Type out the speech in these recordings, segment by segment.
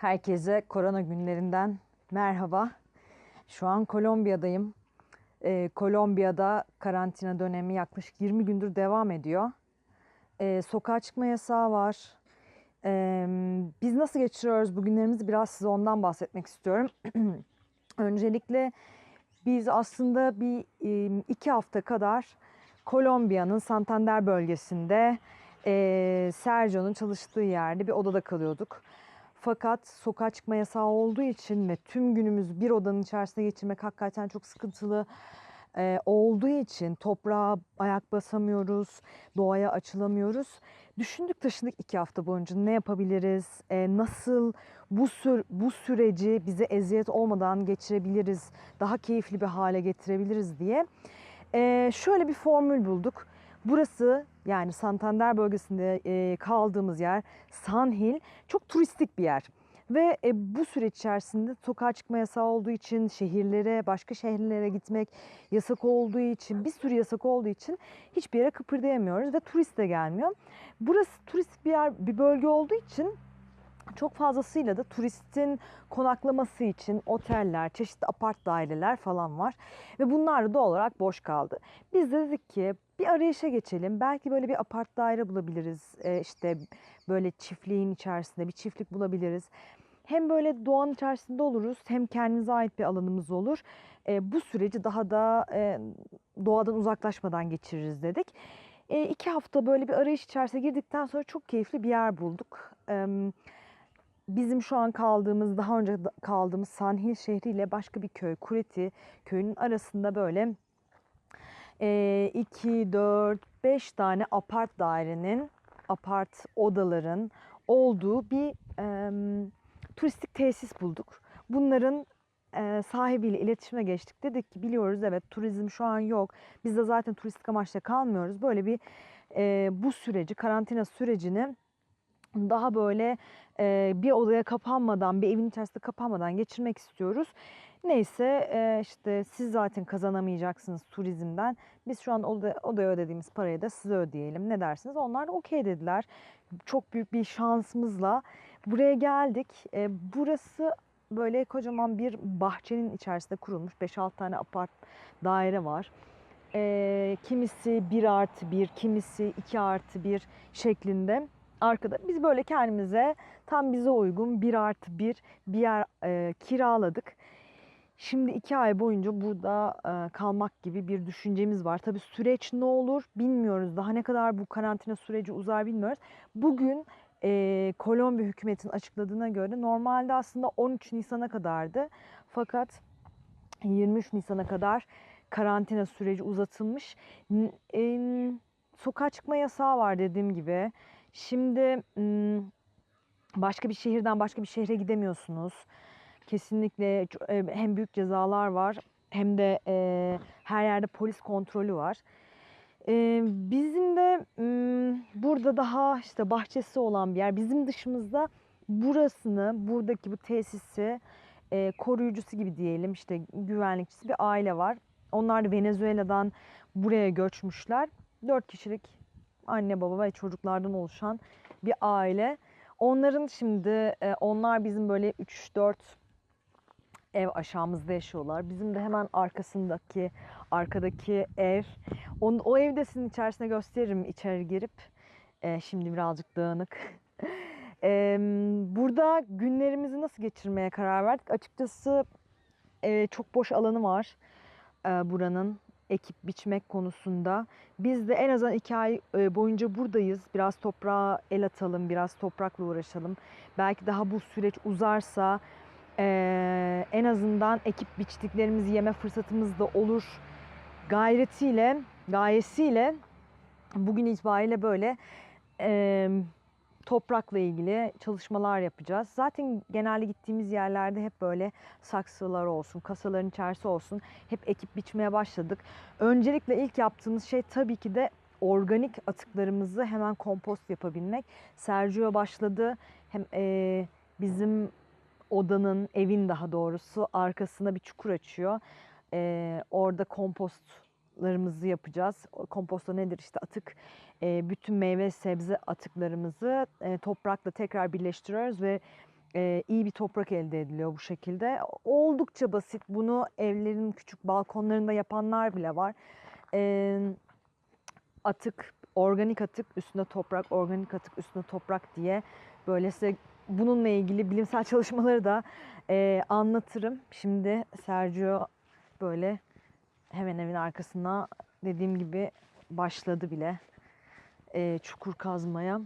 Herkese korona günlerinden merhaba. Şu an Kolombiya'dayım. Ee, Kolombiya'da karantina dönemi yaklaşık 20 gündür devam ediyor. Ee, sokağa çıkma yasağı var. Ee, biz nasıl geçiriyoruz bu günlerimizi biraz size ondan bahsetmek istiyorum. Öncelikle biz aslında bir iki hafta kadar Kolombiya'nın Santander bölgesinde e, Sergio'nun çalıştığı yerde bir odada kalıyorduk. Fakat sokağa çıkma yasağı olduğu için ve tüm günümüz bir odanın içerisinde geçirmek hakikaten çok sıkıntılı e, olduğu için toprağa ayak basamıyoruz, doğaya açılamıyoruz. Düşündük taşındık iki hafta boyunca ne yapabiliriz, e, nasıl bu sür bu süreci bize eziyet olmadan geçirebiliriz, daha keyifli bir hale getirebiliriz diye. E, şöyle bir formül bulduk. Burası yani Santander bölgesinde e, kaldığımız yer San Hill çok turistik bir yer. Ve e, bu süreç içerisinde sokağa çıkma yasağı olduğu için şehirlere, başka şehirlere gitmek yasak olduğu için, bir sürü yasak olduğu için hiçbir yere kıpırdayamıyoruz ve turist de gelmiyor. Burası turistik bir yer, bir bölge olduğu için çok fazlasıyla da turistin konaklaması için oteller, çeşitli apart daireler falan var. Ve bunlar da doğal olarak boş kaldı. Biz de dedik ki bir arayışa geçelim. Belki böyle bir apart daire bulabiliriz. Ee, işte böyle çiftliğin içerisinde bir çiftlik bulabiliriz. Hem böyle doğanın içerisinde oluruz hem kendimize ait bir alanımız olur. Ee, bu süreci daha da e, doğadan uzaklaşmadan geçiririz dedik. E, iki hafta böyle bir arayış içerisine girdikten sonra çok keyifli bir yer bulduk. Ee, bizim şu an kaldığımız, daha önce kaldığımız Sanhil şehriyle başka bir köy, Kureti köyünün arasında böyle 2, 4, 5 tane apart dairenin, apart odaların olduğu bir e, turistik tesis bulduk. Bunların e, sahibiyle iletişime geçtik. Dedik ki biliyoruz evet turizm şu an yok. Biz de zaten turistik amaçla kalmıyoruz. Böyle bir e, bu süreci, karantina sürecini daha böyle e, bir odaya kapanmadan, bir evin içerisinde kapanmadan geçirmek istiyoruz. Neyse e, işte siz zaten kazanamayacaksınız turizmden. Biz şu an oda, odaya ödediğimiz parayı da size ödeyelim. Ne dersiniz? Onlar da okey dediler. Çok büyük bir şansımızla buraya geldik. E, burası böyle kocaman bir bahçenin içerisinde kurulmuş 5-6 tane apart daire var. E, kimisi 1 artı 1, kimisi 2 artı 1 şeklinde arkada. Biz böyle kendimize tam bize uygun 1 artı 1 bir yer e, kiraladık. Şimdi iki ay boyunca burada e, kalmak gibi bir düşüncemiz var. Tabii süreç ne olur bilmiyoruz. Daha ne kadar bu karantina süreci uzar bilmiyoruz. Bugün e, Kolombiya hükümetinin açıkladığına göre normalde aslında 13 Nisan'a kadardı. Fakat 23 Nisan'a kadar karantina süreci uzatılmış. E, sokağa çıkma yasağı var dediğim gibi. Şimdi başka bir şehirden başka bir şehre gidemiyorsunuz. Kesinlikle hem büyük cezalar var hem de her yerde polis kontrolü var. Bizim de burada daha işte bahçesi olan bir yer. Bizim dışımızda burasını, buradaki bu tesisi koruyucusu gibi diyelim işte güvenlikçisi bir aile var. Onlar da Venezuela'dan buraya göçmüşler. Dört kişilik anne baba ve çocuklardan oluşan bir aile. Onların şimdi e, onlar bizim böyle 3-4 ev aşağımızda yaşıyorlar. Bizim de hemen arkasındaki arkadaki ev. O, o evde sizin içerisine gösteririm içeri girip. E, şimdi birazcık dağınık. e, burada günlerimizi nasıl geçirmeye karar verdik? Açıkçası e, çok boş alanı var e, buranın ekip biçmek konusunda. Biz de en azından iki ay e, boyunca buradayız. Biraz toprağa el atalım, biraz toprakla uğraşalım. Belki daha bu süreç uzarsa e, en azından ekip biçtiklerimizi yeme fırsatımız da olur gayretiyle, gayesiyle bugün itibariyle böyle e, toprakla ilgili çalışmalar yapacağız. Zaten genelde gittiğimiz yerlerde hep böyle saksılar olsun, kasaların içerisi olsun hep ekip biçmeye başladık. Öncelikle ilk yaptığımız şey tabii ki de organik atıklarımızı hemen kompost yapabilmek. Sergio başladı. Hem e, bizim odanın, evin daha doğrusu arkasına bir çukur açıyor. E, orada kompost atıklarımızı yapacağız. Komposto nedir? İşte atık, e, bütün meyve sebze atıklarımızı e, toprakla tekrar birleştiriyoruz ve e, iyi bir toprak elde ediliyor bu şekilde. Oldukça basit. Bunu evlerin küçük balkonlarında yapanlar bile var. E, atık, organik atık üstüne toprak, organik atık üstüne toprak diye böyle size bununla ilgili bilimsel çalışmaları da e, anlatırım. Şimdi Sergio böyle hemen evin arkasına dediğim gibi başladı bile e, çukur kazmaya.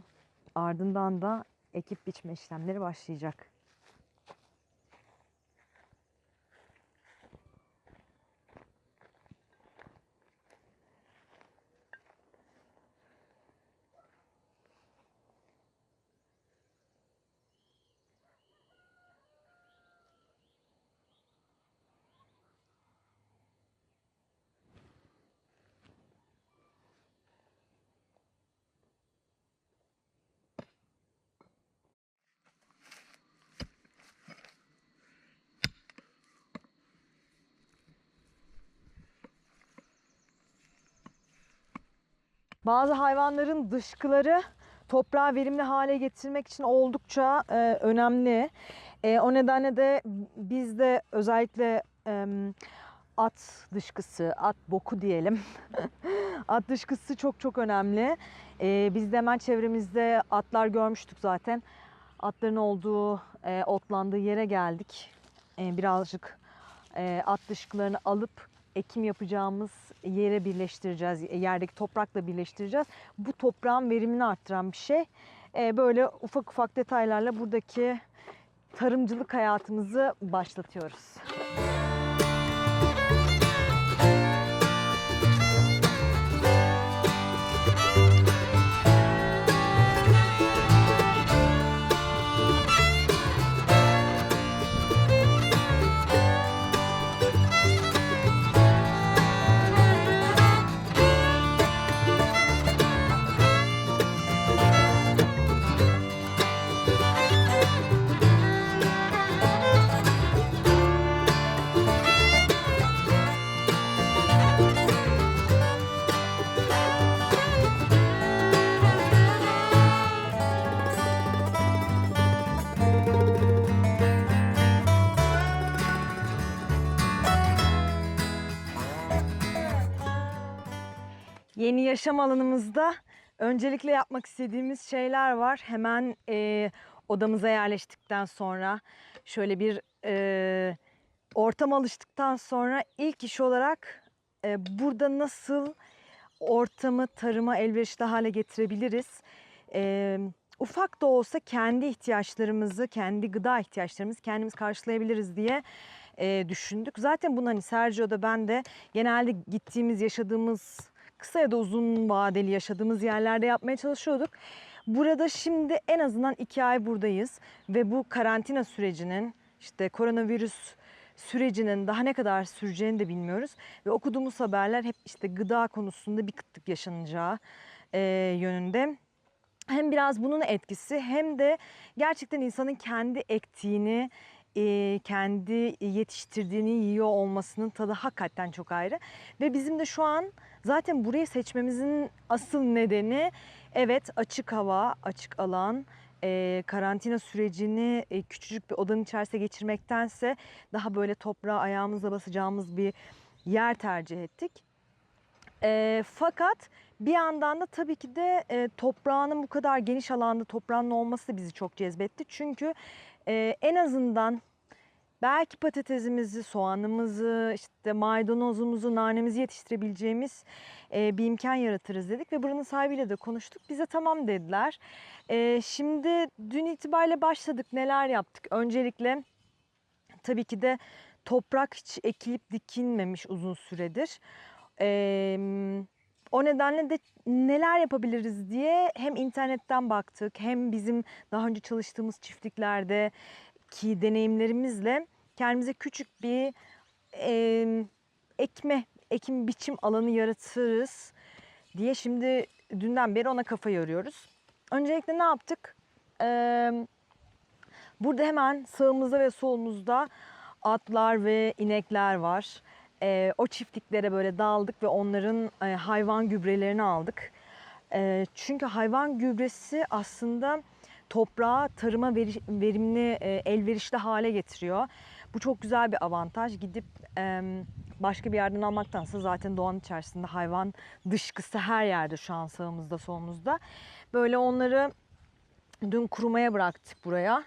Ardından da ekip biçme işlemleri başlayacak. Bazı hayvanların dışkıları toprağı verimli hale getirmek için oldukça e, önemli. E, o nedenle de biz de özellikle e, at dışkısı, at boku diyelim. at dışkısı çok çok önemli. E, biz de hemen çevremizde atlar görmüştük zaten. Atların olduğu, e, otlandığı yere geldik. E, birazcık e, at dışkılarını alıp ekim yapacağımız yere birleştireceğiz. Yerdeki toprakla birleştireceğiz. Bu toprağın verimini arttıran bir şey. Ee, böyle ufak ufak detaylarla buradaki tarımcılık hayatımızı başlatıyoruz. Yeni yaşam alanımızda öncelikle yapmak istediğimiz şeyler var. Hemen e, odamıza yerleştikten sonra şöyle bir e, ortam alıştıktan sonra ilk iş olarak e, burada nasıl ortamı tarıma elverişli hale getirebiliriz? E, ufak da olsa kendi ihtiyaçlarımızı, kendi gıda ihtiyaçlarımızı kendimiz karşılayabiliriz diye e, düşündük. Zaten bunu hani Sergio'da ben de genelde gittiğimiz, yaşadığımız kısa ya da uzun vadeli yaşadığımız yerlerde yapmaya çalışıyorduk. Burada şimdi en azından iki ay buradayız ve bu karantina sürecinin işte koronavirüs sürecinin daha ne kadar süreceğini de bilmiyoruz. Ve okuduğumuz haberler hep işte gıda konusunda bir kıtlık yaşanacağı e, yönünde. Hem biraz bunun etkisi hem de gerçekten insanın kendi ektiğini, kendi yetiştirdiğini yiyor olmasının tadı hakikaten çok ayrı. Ve bizim de şu an zaten burayı seçmemizin asıl nedeni evet açık hava, açık alan, karantina sürecini küçücük bir odanın içerisinde geçirmektense daha böyle toprağa ayağımızla basacağımız bir yer tercih ettik. Fakat bir yandan da tabii ki de e, toprağının bu kadar geniş alanda toprağın olması bizi çok cezbetti. Çünkü e, en azından belki patatesimizi, soğanımızı, işte maydanozumuzu, nanemizi yetiştirebileceğimiz e, bir imkan yaratırız dedik ve buranın sahibiyle de konuştuk. Bize tamam dediler. E, şimdi dün itibariyle başladık. Neler yaptık? Öncelikle tabii ki de toprak hiç ekilip dikilmemiş uzun süredir. Eee o nedenle de neler yapabiliriz diye hem internetten baktık hem bizim daha önce çalıştığımız çiftliklerde ki deneyimlerimizle kendimize küçük bir e, ekme, ekim biçim alanı yaratırız diye şimdi dünden beri ona kafa yoruyoruz. Öncelikle ne yaptık? Ee, burada hemen sağımızda ve solumuzda atlar ve inekler var. Ee, o çiftliklere böyle daldık ve onların e, hayvan gübrelerini aldık. E, çünkü hayvan gübresi aslında toprağı tarıma veri- verimli, e, elverişli hale getiriyor. Bu çok güzel bir avantaj. Gidip e, başka bir yerden almaktansa zaten doğanın içerisinde hayvan dışkısı her yerde şu an sağımızda solumuzda. Böyle onları dün kurumaya bıraktık buraya.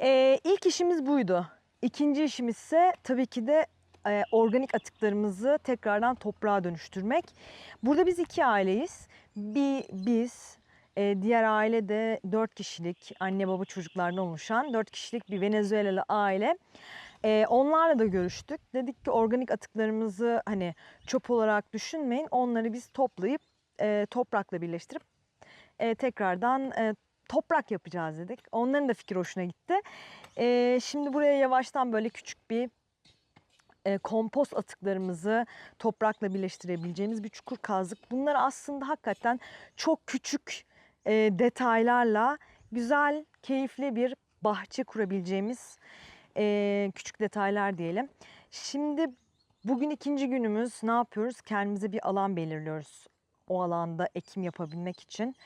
E, ilk işimiz buydu. İkinci işimiz ise tabii ki de e, organik atıklarımızı tekrardan toprağa dönüştürmek. Burada biz iki aileyiz. Bir biz, e, diğer aile de dört kişilik anne baba çocuklardan oluşan dört kişilik bir Venezuelalı aile. E, onlarla da görüştük. Dedik ki organik atıklarımızı hani çöp olarak düşünmeyin. Onları biz toplayıp e, toprakla birleştirip e, tekrardan e, toprak yapacağız dedik. Onların da fikir hoşuna gitti. E, şimdi buraya yavaştan böyle küçük bir e, kompost atıklarımızı toprakla birleştirebileceğimiz bir çukur kazdık. Bunlar aslında hakikaten çok küçük e, detaylarla güzel, keyifli bir bahçe kurabileceğimiz e, küçük detaylar diyelim. Şimdi bugün ikinci günümüz ne yapıyoruz? Kendimize bir alan belirliyoruz. O alanda ekim yapabilmek için.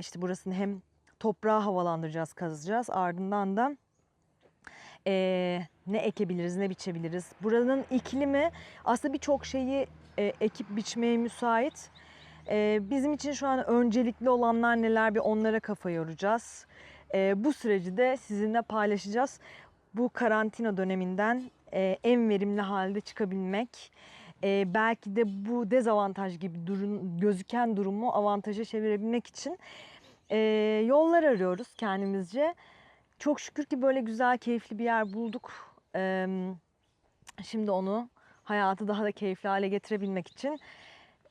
İşte burasını hem toprağı havalandıracağız, kazacağız. Ardından da e, ne ekebiliriz, ne biçebiliriz. Buranın iklimi aslında birçok şeyi e, ekip biçmeye müsait. E, bizim için şu an öncelikli olanlar neler bir onlara kafa yoracağız. E, bu süreci de sizinle paylaşacağız. Bu karantina döneminden e, en verimli halde çıkabilmek, e, belki de bu dezavantaj gibi durum, gözüken durumu avantaja çevirebilmek için e, yollar arıyoruz kendimizce. Çok şükür ki böyle güzel, keyifli bir yer bulduk. Ee, şimdi onu hayatı daha da keyifli hale getirebilmek için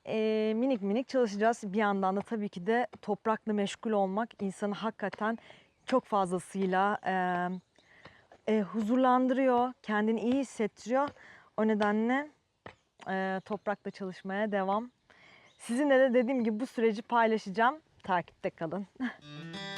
ee, minik minik çalışacağız. Bir yandan da tabii ki de toprakla meşgul olmak insanı hakikaten çok fazlasıyla e, e, huzurlandırıyor, kendini iyi hissettiriyor. O nedenle e, toprakla çalışmaya devam. Sizinle de dediğim gibi bu süreci paylaşacağım. Takipte kalın.